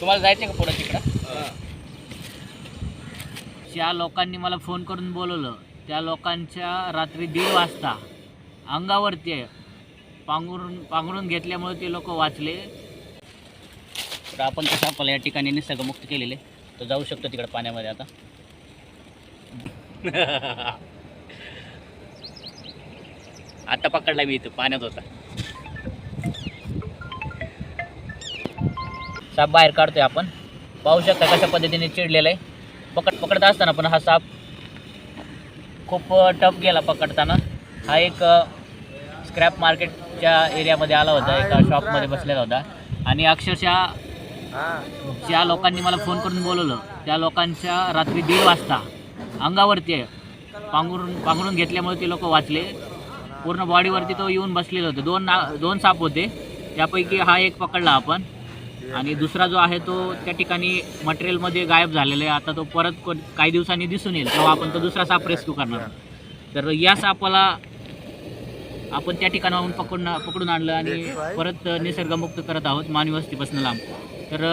तुम्हाला जायचं का पुढं तिकडं? ज्या लोकांनी मला फोन करून बोलवलं त्या लोकांच्या रात्री दीड वाजता अंगावरती आहे पांघरून पांघरून घेतल्यामुळे ते लोक वाचले. तर आपण कसं आपल्याला या ठिकाणी निसर्गमुक्त केलेले. तर जाऊ शकतो तिकडे पाण्यामध्ये आता. आता पकडला मी इथं पाण्यात होता. साप बाहेर काढतोय आपण. पाहू शकता कशा पद्धतीने चिडलेला आहे. पकड पकडत असताना पण हा साप खूप टफ गेला पकडताना. हा एक स्क्रॅप मार्केटच्या एरियामध्ये आला होता एका शॉपमध्ये बसलेला होता. आणि अक्षरशः ज्या लोकांनी मला फोन करून बोलवलं त्या लोकांच्या रात्री दीड वाजता अंगावरती आहे. पांघरून पांघरून घेतल्यामुळे ते लोक वाचले. पूर्ण बॉडीवरती तो येऊन बसलेले होते. दोन ना दोन साप होते. त्यापैकी हा एक पकडला आपण. आणि दुसरा जो आहे तो त्या ठिकाणी मटेरियलमध्ये गायब झालेला आहे. आता तो परत को काही दिवसांनी दिसून येईल तेव्हा आपण तो दुसरा साप रेस्क्यू करणार. आहोत. तर या सापाला आपण त्या ठिकाणाहून पकडून पकडून आणलं आणि परत निसर्गमुक्त करत आहोत मानवी वस्तीपासून लांब. तर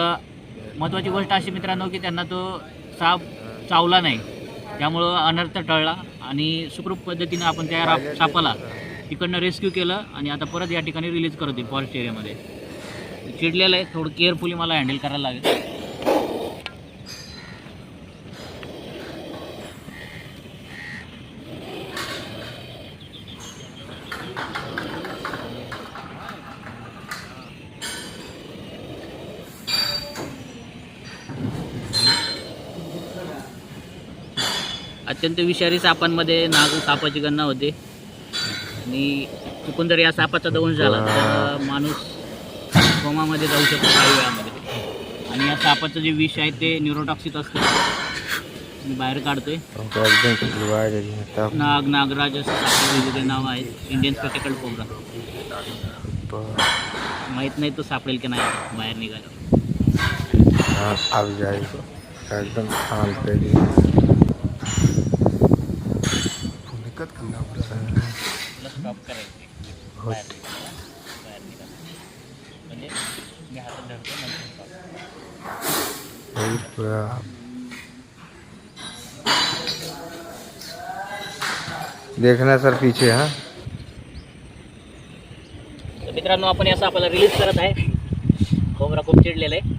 महत्त्वाची गोष्ट अशी मित्रांनो की त्यांना तो साप चावला नाही. त्यामुळं अनर्थ टळला आणि सुखरूप पद्धतीनं आपण त्या रा सापाला तिकडनं रेस्क्यू केलं आणि आता परत या ठिकाणी रिलीज करत येईल फॉरेस्ट एरियामध्ये. चिडलेलं आहे थोडं केअरफुली मला हँडल करायला लागेल. अत्यंत विषारी सापांमध्ये नाग सापाची गणना होते. आणि चुकून जर या सापाचा दंश झाला तर माणूस कोमामध्ये जाऊ शकतो काही वेळामध्ये. आणि या सापाचं जे विष आहे ते न्यूरोटॉक्सिक असतं. मी बाहेर काढतोय. नाग नागराज असं नाव आहेत. इंडियन स्पेटिकल कोबरा माहीत नाही तो सापडेल की नाही बाहेर निघाला एकदम करायचं हो. बाहेर निघाला बाहेर निघाला म्हणजे मी हातात धरतो नंतर stop. वही पूरा देखना सर पीछे हाँ. तर मित्रांनो आपण याचा आपल्याला रिलीज करत आहे. कोबरा खूप चिडलेला आहे.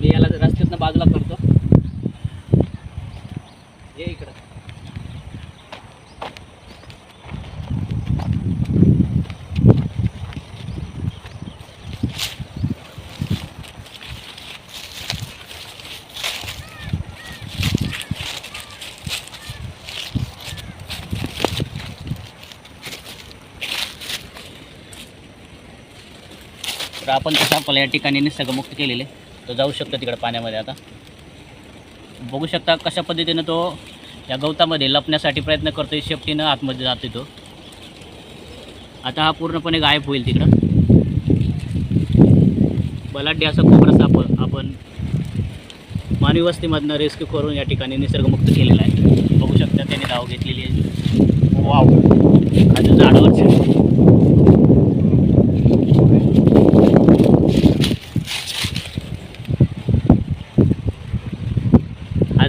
मी याला रस्त्यातनं बाजूला करतो. ये इकडं. तर आपण कसं आपल्याला या ठिकाणी निसर्गमुक्त केलेले तो जाऊ शकतो तिकडे पाण्यामध्ये आता. बघू शकता कशा पद्धतीनं तो या गवतामध्ये लपण्यासाठी प्रयत्न करतो आहे शेपटीनं आतमध्ये जाते तो. आता हा पूर्णपणे गायब होईल तिकडं. बलाढ्य असा कोबरा साप आपण मानवी वस्तीमधनं रेस्क्यू करून या ठिकाणी निसर्गमुक्त केलेला आहे. बघू शकता त्याने धाव घेतलेली आहे. वाव अजून झाडावर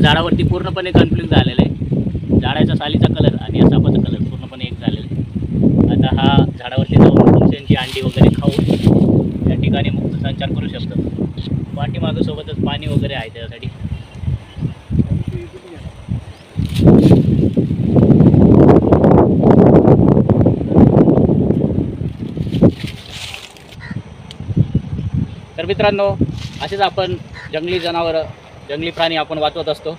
झाडावरती पूर्णपणे कन्फ्लिक्ट झालेलं आहे. झाडाच्या सालीचा कलर आणि या सापाचा कलर पूर्णपणे एक झालेला आहे. आता हा झाडावरती जाऊन तुमच्यांची अंडी वगैरे खाऊन या ठिकाणी मुक्त संचार करू शकतो. पाठीमागं सोबतच पाणी वगैरे आहे त्यासाठी. तर मित्रांनो असेच आपण जंगली जनावरं जंगली प्राणी आपण वाचवत असतो.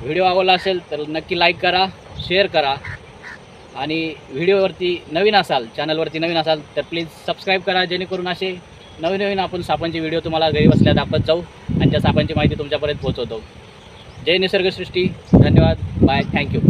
व्हिडिओ आवडला असेल तर नक्की लाईक करा शेअर करा. आणि व्हिडिओवरती नवीन असाल चॅनलवरती नवीन असाल तर प्लीज सबस्क्राईब करा जेणेकरून असे नवीन नवीन आपण सापांचे व्हिडिओ तुम्हाला घरी बसल्या दाखवत जाऊ आणि त्या सापांची माहिती तुमच्यापर्यंत पोहोचवतो. जय निसर्गसृष्टी. धन्यवाद. Bye thank you